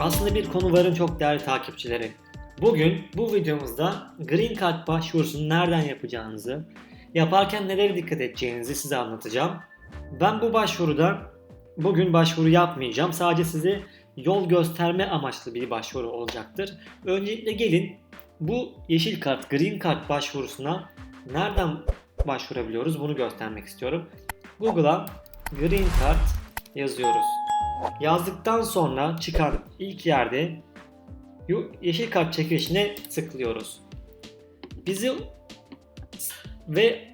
Aslında bir konu varın çok değerli takipçileri. Bugün bu videomuzda Green Card başvurusunu nereden yapacağınızı, yaparken nelere dikkat edeceğinizi size anlatacağım. Ben bu başvuruda bugün başvuru yapmayacağım. Sadece size yol gösterme amaçlı bir başvuru olacaktır. Öncelikle gelin bu yeşil kart, green card başvurusuna nereden başvurabiliyoruz bunu göstermek istiyorum. Google'a green card yazıyoruz. Yazdıktan sonra çıkan ilk yerde yeşil kart çekilişine tıklıyoruz. Bizi ve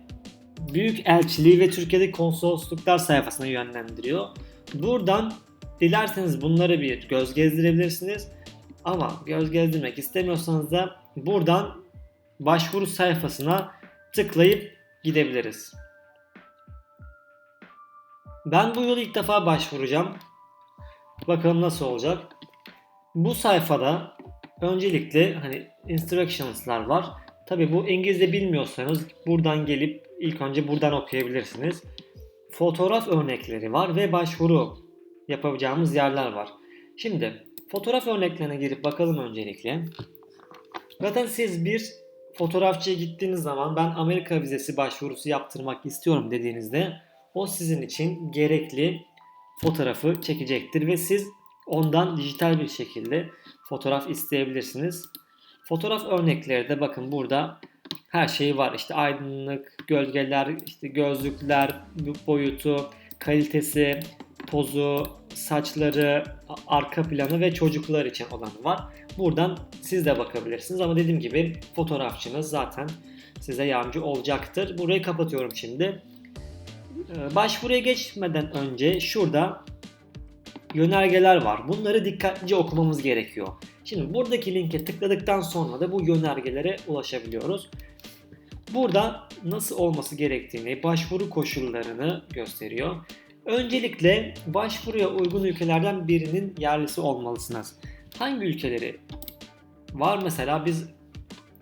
Büyük Elçiliği ve Türkiye'deki konsolosluklar sayfasına yönlendiriyor. Buradan dilerseniz bunları bir göz gezdirebilirsiniz. Ama göz gezdirmek istemiyorsanız da buradan başvuru sayfasına tıklayıp gidebiliriz. Ben bu yolu ilk defa başvuracağım. Bakalım nasıl olacak. Bu sayfada öncelikle hani instructions'lar var. Tabi bu İngilizce bilmiyorsanız buradan gelip ilk önce buradan okuyabilirsiniz. Fotoğraf örnekleri var ve başvuru yapabileceğimiz yerler var. Şimdi fotoğraf örneklerine girip bakalım öncelikle. Zaten siz bir fotoğrafçıya gittiğiniz zaman ben Amerika vizesi başvurusu yaptırmak istiyorum dediğinizde o sizin için gerekli fotoğrafı çekecektir ve siz ondan dijital bir şekilde fotoğraf isteyebilirsiniz. Fotoğraf örnekleri de bakın burada her şey var. İşte aydınlık, gölgeler, işte gözlükler, boyutu, kalitesi, pozu, saçları, arka planı ve çocuklar için olanı var. Buradan siz de bakabilirsiniz ama dediğim gibi fotoğrafçınız zaten size yardımcı olacaktır. Burayı kapatıyorum şimdi. Ee, Başvuruya geçmeden önce şurada yönergeler var. Bunları dikkatlice okumamız gerekiyor. Şimdi buradaki linke tıkladıktan sonra da bu yönergelere ulaşabiliyoruz. Burada nasıl olması gerektiğini, başvuru koşullarını gösteriyor. Öncelikle başvuruya uygun ülkelerden birinin yerlisi olmalısınız. Hangi ülkeleri var mesela biz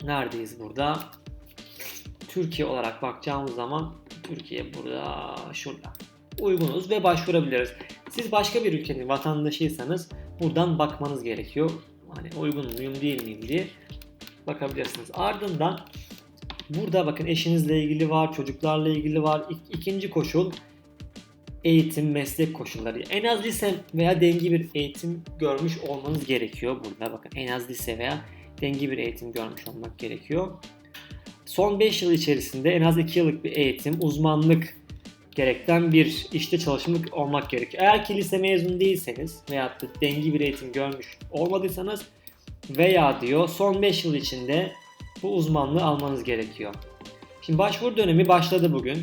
neredeyiz burada? Türkiye olarak bakacağımız zaman Türkiye burada şurada. Uygunuz ve başvurabiliriz. Siz başka bir ülkenin vatandaşıysanız buradan bakmanız gerekiyor. Hani uygun muyum değil miyim diye bakabilirsiniz. Ardından burada bakın eşinizle ilgili var, çocuklarla ilgili var. İk- ikinci koşul eğitim, meslek koşulları. En az lise veya dengi bir eğitim görmüş olmanız gerekiyor burada. Bakın en az lise veya dengi bir eğitim görmüş olmak gerekiyor. Son 5 yıl içerisinde en az 2 yıllık bir eğitim, uzmanlık gerekten bir işte çalışmak olmak gerekiyor. Eğer ki lise mezun değilseniz veyahut da dengi bir eğitim görmüş olmadıysanız veya diyor son 5 yıl içinde bu uzmanlığı almanız gerekiyor. Şimdi başvuru dönemi başladı bugün.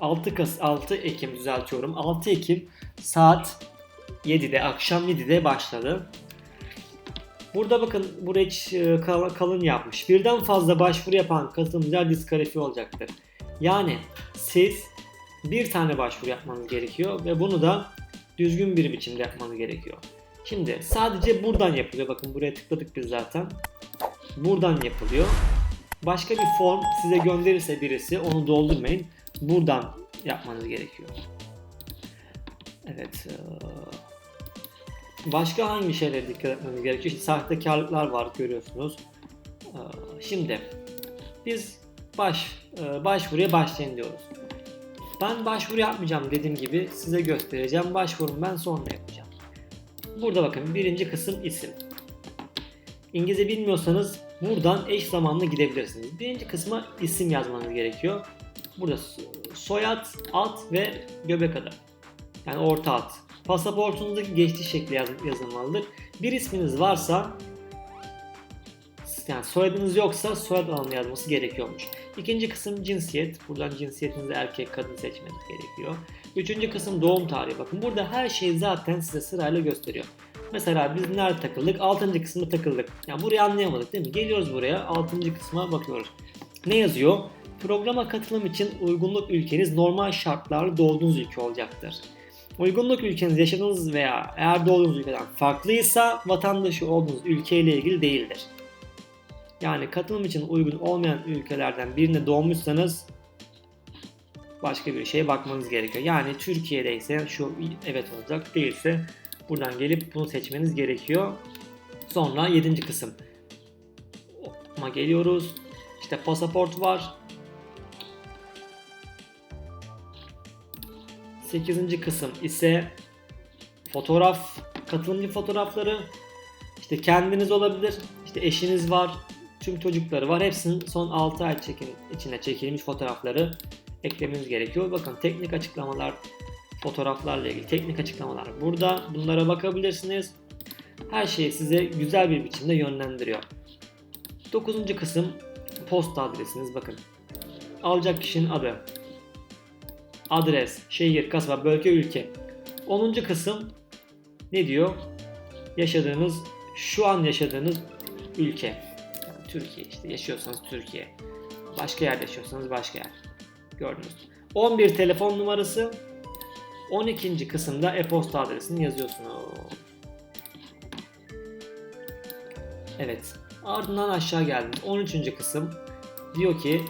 6 Kas 6 Ekim düzeltiyorum. 6 Ekim saat 7'de akşam 7'de başladı. Burada bakın buraya hiç, e, kal- kalın yapmış. Birden fazla başvuru yapan katılımcılar diskalifiye olacaktır. Yani siz bir tane başvuru yapmanız gerekiyor ve bunu da düzgün bir biçimde yapmanız gerekiyor. Şimdi sadece buradan yapılıyor. Bakın buraya tıkladık biz zaten. Buradan yapılıyor. Başka bir form size gönderirse birisi onu doldurmayın. Buradan yapmanız gerekiyor. Evet. Başka hangi şeylere dikkat etmemiz gerekiyor? İşte sahtekarlıklar var görüyorsunuz. Eee, Şimdi biz baş eee, başvuruya başlayın diyoruz. Ben başvuru yapmayacağım dediğim gibi size göstereceğim. Başvurumu ben sonra yapacağım. Burada bakın birinci kısım isim. İngilizce bilmiyorsanız buradan eş zamanlı gidebilirsiniz. Birinci kısma isim yazmanız gerekiyor. Burada so- soyad, ad ve göbek adı. Yani orta ad. Pasaportunuzdaki geçtiş şekli yaz- yazılmalıdır. Bir isminiz varsa yani soyadınız yoksa soyad alanı yazması gerekiyormuş. İkinci kısım cinsiyet. Buradan cinsiyetinizi erkek kadın seçmeniz gerekiyor. Üçüncü kısım doğum tarihi. Bakın burada her şeyi zaten size sırayla gösteriyor. Mesela biz nerede takıldık? Altıncı kısmı takıldık. Yani burayı anlayamadık değil mi? Geliyoruz buraya. Altıncı kısma bakıyoruz. Ne yazıyor? Programa katılım için uygunluk ülkeniz normal şartlarda doğduğunuz ülke olacaktır. Uygunluk ülkeniz yaşadığınız veya eğer doğduğunuz ülkeden farklıysa vatandaşı olduğunuz ülkeyle ilgili değildir. Yani katılım için uygun olmayan ülkelerden birine doğmuşsanız başka bir şeye bakmanız gerekiyor. Yani Türkiye'deyse şu evet olacak değilse Buradan gelip bunu seçmeniz gerekiyor. Sonra 7. kısım. Ama geliyoruz. İşte pasaport var. 8. kısım ise fotoğraf, katılımcı fotoğrafları. İşte kendiniz olabilir. İşte eşiniz var. Tüm çocukları var. Hepsinin son 6 ay çekin, içine çekilmiş fotoğrafları eklemeniz gerekiyor. Bakın teknik açıklamalar, fotoğraflarla ilgili teknik açıklamalar burada. Bunlara bakabilirsiniz. Her şeyi size güzel bir biçimde yönlendiriyor. 9. kısım posta adresiniz bakın. Alacak kişinin adı. Adres, şehir, kasaba, bölge, ülke. 10. kısım ne diyor? Yaşadığınız, şu an yaşadığınız ülke. Yani Türkiye işte yaşıyorsanız Türkiye. Başka yerde yaşıyorsanız başka yer. Gördünüz. 11 telefon numarası. 12. kısımda e-posta adresini yazıyorsunuz. Evet. Ardından aşağı geldim. 13. kısım diyor ki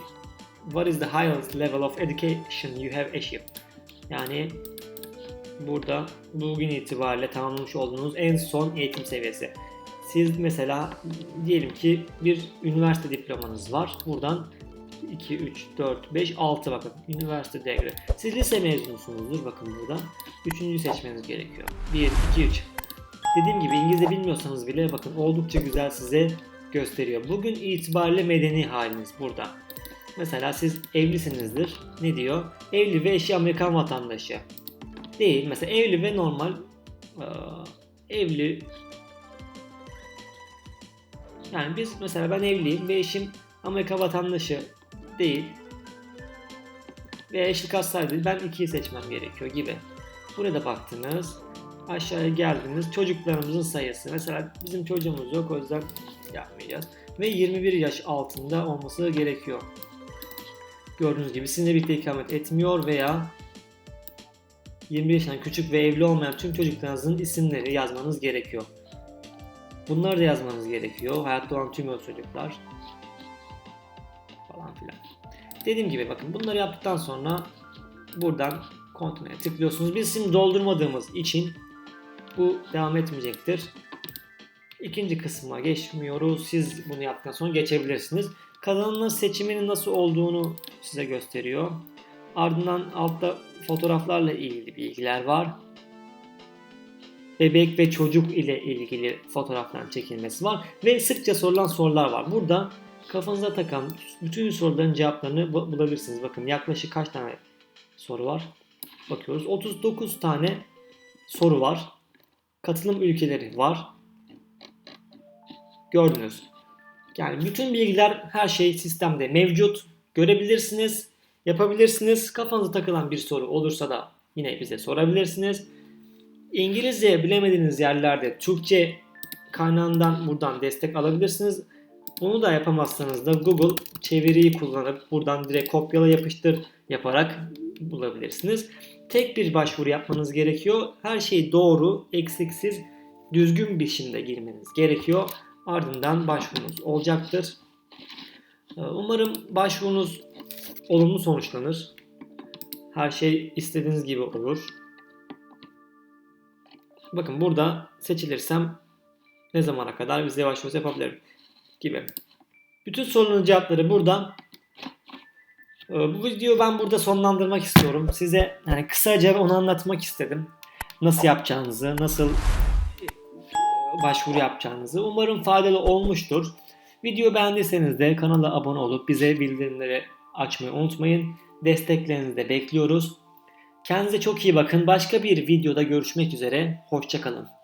What is the highest level of education you have achieved? Yani burada bugün itibariyle tamamlamış olduğunuz en son eğitim seviyesi. Siz mesela diyelim ki bir üniversite diplomanız var. Buradan 2, 3, 4, 5, 6 bakın. Üniversite devre. Siz lise mezunusunuzdur bakın burada. Üçüncü seçmeniz gerekiyor. 1, 2, 3. Dediğim gibi İngilizce bilmiyorsanız bile bakın oldukça güzel size gösteriyor. Bugün itibariyle medeni haliniz burada. Mesela siz evlisinizdir. Ne diyor? Evli ve eşi Amerikan vatandaşı. Değil. Mesela evli ve normal eee, evli yani biz mesela ben evliyim ve eşim Amerika vatandaşı değil. Ve eşlik hastaydı. Ben ikiyi seçmem gerekiyor gibi. Buraya da baktınız. Aşağıya geldiniz. Çocuklarımızın sayısı. Mesela bizim çocuğumuz yok o yüzden yapmayacağız. Ve 21 yaş altında olması gerekiyor. Gördüğünüz gibi sizinle birlikte ikamet etmiyor veya 21 yaşından küçük ve evli olmayan tüm çocuklarınızın isimleri yazmanız gerekiyor. Bunları da yazmanız gerekiyor. Hayatta olan tüm o çocuklar. Falan filan. Dediğim gibi bakın bunları yaptıktan sonra buradan Continue'ye tıklıyorsunuz. Biz şimdi doldurmadığımız için bu devam etmeyecektir. İkinci kısma geçmiyoruz. Siz bunu yaptıktan sonra geçebilirsiniz. Kazanılan seçiminin nasıl olduğunu size gösteriyor. Ardından altta fotoğraflarla ilgili bilgiler var. Bebek ve çocuk ile ilgili fotoğrafların çekilmesi var. Ve sıkça sorulan sorular var. Burada kafanıza takan bütün soruların cevaplarını bu- bulabilirsiniz. Bakın yaklaşık kaç tane soru var? Bakıyoruz. 39 tane soru var. Katılım ülkeleri var. Gördünüz. Yani bütün bilgiler her şey sistemde mevcut. Görebilirsiniz, yapabilirsiniz. Kafanıza takılan bir soru olursa da yine bize sorabilirsiniz. İngilizce bilemediğiniz yerlerde Türkçe kaynağından buradan destek alabilirsiniz. Bunu da yapamazsanız da Google çeviriyi kullanıp buradan direkt kopyala yapıştır yaparak bulabilirsiniz. Tek bir başvuru yapmanız gerekiyor. Her şey doğru, eksiksiz, düzgün bir biçimde girmeniz gerekiyor. Ardından başvurunuz olacaktır. Ee, Umarım başvurunuz olumlu sonuçlanır. Her şey istediğiniz gibi olur. Bakın burada seçilirsem ne zamana kadar vize başvurusu yapabilirim gibi. Bütün sorunun cevapları burada. Ee, Bu videoyu ben burada sonlandırmak istiyorum. Size yani kısaca onu anlatmak istedim. Nasıl yapacağınızı, nasıl başvuru yapacağınızı. Umarım faydalı olmuştur. Videoyu beğendiyseniz de kanala abone olup bize bildirimleri açmayı unutmayın. Desteklerinizi de bekliyoruz. Kendinize çok iyi bakın. Başka bir videoda görüşmek üzere. Hoşçakalın.